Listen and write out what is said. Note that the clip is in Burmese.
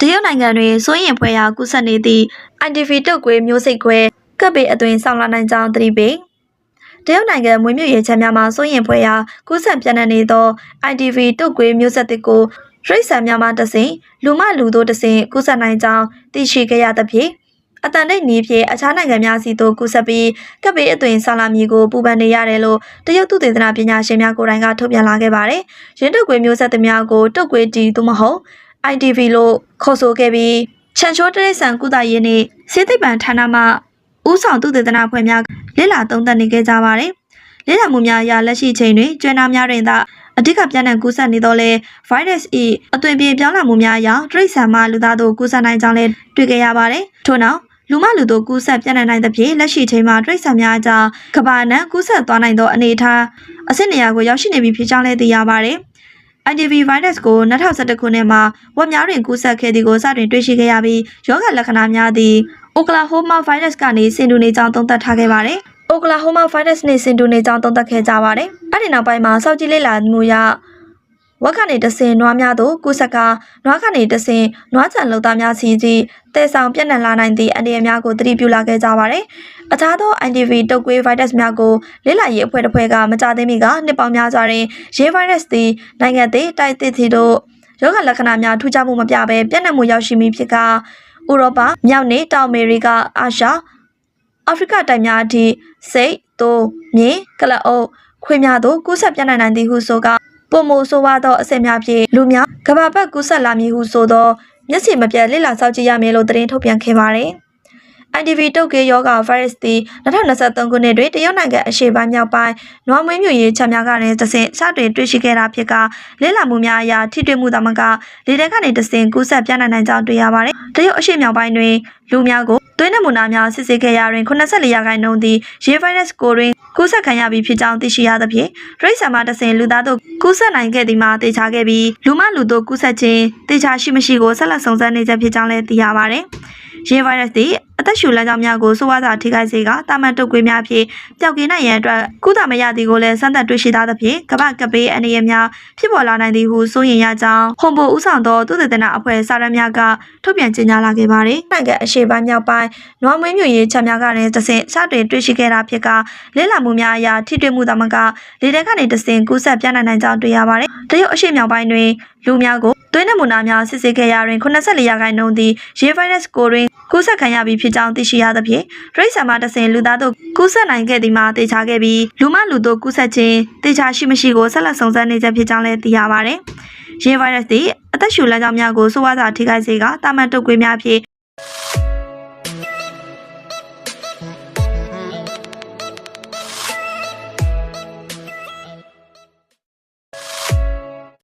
တရုတ်နိုင်ငံတွင်စိုးရင်ဖွဲရာကူးစက်နေသည့် ITV တုတ်ကွေးမျိုးစိတ်ခွဲကပ်ပေအသွင်ဆောင်လာနိုင်ကြောင်းသတိပေးတရုတ်နိုင်ငံမွေးမြူရေးချမ်းများမှာစိုးရင်ဖွဲရာကူးစက်ပြန့်နှံ့နေသော ITV တုတ်ကွေးမျိုးဆက်တစ်ကိုရိတ်ဆန်များမှတဆင်လူမလူတို့တဆင်ကူးစက်နိုင်ကြောင်းသိရှိခဲ့ရသဖြင့်အတန်တိတ်နီးဖြင့်အခြားနိုင်ငံများစီသို့ကူးစက်ပြီးကပ်ပေအသွင်ဆောင်လာမည်ကိုပူပန်နေရတယ်လို့တရုတ်သူတေသနာပညာရှင်များကိုယ်တိုင်ကထုတ်ပြန်လာခဲ့ပါတယ်။ရင်းတုတ်ကွေးမျိုးဆက်သများကိုတုတ်ကွေးတီသို့မဟုတ် ITV လို့ခေါ်ဆိုခဲ့ပြီးချန်ချိုးတရိတ်ဆန်ကုသရေးနှင့်စေသိပ္ပံဌာနမှဦးဆောင်သူတေသနာဖွဲ့များလေ့လာသုံးသပ်နေခဲ့ကြပါတယ်။လေ့လာမှုများအရလက်ရှိချိန်တွင်ကျွမ်းနာများတွင်သာအဓိကပြန့်နှံ့ကူးစက်နေတော့လဲ virus E အသွင်ပြေပြောင်းလာမှုများအရတရိတ်ဆန်မှလူသားတို့ကူးစက်နိုင်ကြောင်းလည်းတွေ့ခဲ့ရပါတယ်။ထို့နောက်လူမလူတို့ကူးစက်ပြန့်နှံ့နိုင်သဖြင့်လက်ရှိချိန်မှာတရိတ်ဆန်များအကြားကမ္ဘာနံကူးစက်သွားနိုင်သောအနေအထားအဆင့်နေရာကိုရောက်ရှိနေပြီဖြစ်ကြောင်းလည်းသိရပါတယ်။ ITV virus ကို2011ခုနှစ်မှာဝက်များတွင်ကူးစက်ခဲ့သည်ကိုစတင်တွေ့ရှိခဲ့ရပြီးရောဂါလက္ခဏာများသည် Oklahoma virus ကနေဆင်တူနေကြောင်းသုံးသပ်ထားခဲ့ပါတယ်။ Oklahoma virus နဲ့ဆင်တူနေကြောင်းသုံးသပ်ခဲ့ကြပါတယ်။အဲ့ဒီနောက်ပိုင်းမှာစောက်ကြည့်လေ့လာမှုရ ဝက်ကနေတဆင်နွားများတို့ကုဆက်ကနွားကနေတဆင်နွားချံလုံသားများစီကြီးတဲဆောင်ပြန့်နှံ့လာနိုင်သည့်အနေအများကိုသတိပြုလာခဲ့ကြပါတယ်။အခြားသော ITV တုပ်ကွေး virus များကိုလေ့လာရေးအဖွဲ့တစ်ဖွဲ့ကမကြသေးမီကနှစ်ပေါင်းများစွာတွင်ရေး virus သည်နိုင်ငံသေးတိုက်သစ်သီတို့ရောဂါလက္ခဏာများထူးခြားမှုမပြဘဲပြန့်နှံ့မှုရောက်ရှိမည်ဖြစ်ကဥရောပမြောက်နေတောင်အမေရိကအာရှအာဖရိကတိုက်များအထိစိတ်သို့မြင်းကလအုပ်ခွေးများတို့ကူးစက်ပြန့်နှံ့နိုင်သည်ဟုဆိုက ပုံမိုဆိုးဝါးသောအဆင့်များဖြင့်လူများကမ္ဘာပတ်ကူးဆက်လာမည်ဟုဆိုသောမျက်စိမပြတ်လေ့လာစောင့်ကြည့်ရမယ်လို့သတင်းထုတ်ပြန်ခဲ့ပါတယ်။ ITV တုတ်ကေယောဂါ virus သည်2023ခုနှစ်တွင်တရုတ်နိုင်ငံအရှေ့ပိုင်းမြောက်ပိုင်းနွားမွေးမြူရေးချမ်းများကနေတဆင့်စတင်တွေ့ရှိခဲ့တာဖြစ်ကလေ့လာမှုများအရထိတွေ့မှုသမကလေထဲကနေတဆင့်ကူးစက်ပြန့်နှံ့နိုင်ကြောင်းတွေ့ရပါတယ်။တရုတ်အရှေ့မြောက်ပိုင်းတွင်လူများကိုသွေးနမူနာများစစ်ဆေးခဲ့ရာတွင်84ရာခိုင်နှုန်းသည်ရေ virus ကိုတွင် ကူးစက်ခံရပြီးဖြစ်ကြောင်းသိရှိရသဖြင့်ရိတ်ဆာမတဆင်လူသားတို့ကူးစက်နိုင်ခဲ့သည်မှာတေချာခဲ့ပြီးလူမလူတို့ကူးစက်ခြင်းတေချာရှိမရှိကိုဆက်လက်စုံစမ်းနေချက်ဖြစ်ကြောင်းလည်းသိရပါတယ်။ရေ virus သည် အသက်ရှူလမ်းကြောင်းများကိုဆိုးဝါးစွာထိခိုက်စေကတာမန်တုပ်ကွေးများဖြင့်ပျောက်ကင်းနိုင်ရန်အတွက်ကုသမရသည်ကိုလည်းစမ်းသပ်တွေ့ရှိထားသဖြင့်ကမ္ဘာကပေးအနေရများဖြစ်ပေါ်လာနိုင်သည်ဟုစိုးရင်ရကြောင်းဟွန်ဘိုဦးဆောင်သောသုတေသနအဖွဲ့စာရမ်းများကထုတ်ပြန်ကြေညာလာခဲ့ပါတယ်။နိုင်ငံအရှေ့ပိုင်းမြောက်ပိုင်းနွားမွေးမြူရေးချက်များကနေတဆင့်စတင်တွေ့ရှိခဲ့တာဖြစ်ကလဲလာမှုများအရာထိတွေ့မှုသမကလေထဲကနေတဆင့်ကူးစက်ပြန့်နှံ့နိုင်ကြောင်းတွေ့ရပါတယ်။တရုတ်အရှေ့မြောက်ပိုင်းတွင်လူများကိုသွေးနမူနာများစစ်ဆေးခဲ့ရာတွင်84ရာခိုင်နှုန်းသည်ရေဗိုင်းရပ်စ်ကိုတွင် ကူးစက်ခံရပြီးဖြစ်ကြောင်းသိရှိရသဖြင့်ရိတ်ဆာမတဆင်လူသားတို့ကူးစက်နိုင်ခဲ့သည်မှာတေချာခဲ့ပြီးလူမလူတို့ကူးစက်ခြင်းတေချာရှိမရှိကိုဆက်လက်စုံစမ်းနေချက်ဖြစ်ကြောင်းလည်းသိရပါတယ်။ရေဗိုင်းရပ်စ်သည်အသက်ရှူလမ်းကြောင်းများကိုဆိုးဝါးစွာထိခိုက်စေကတာမန်တုပ်ကွေးများဖြင့်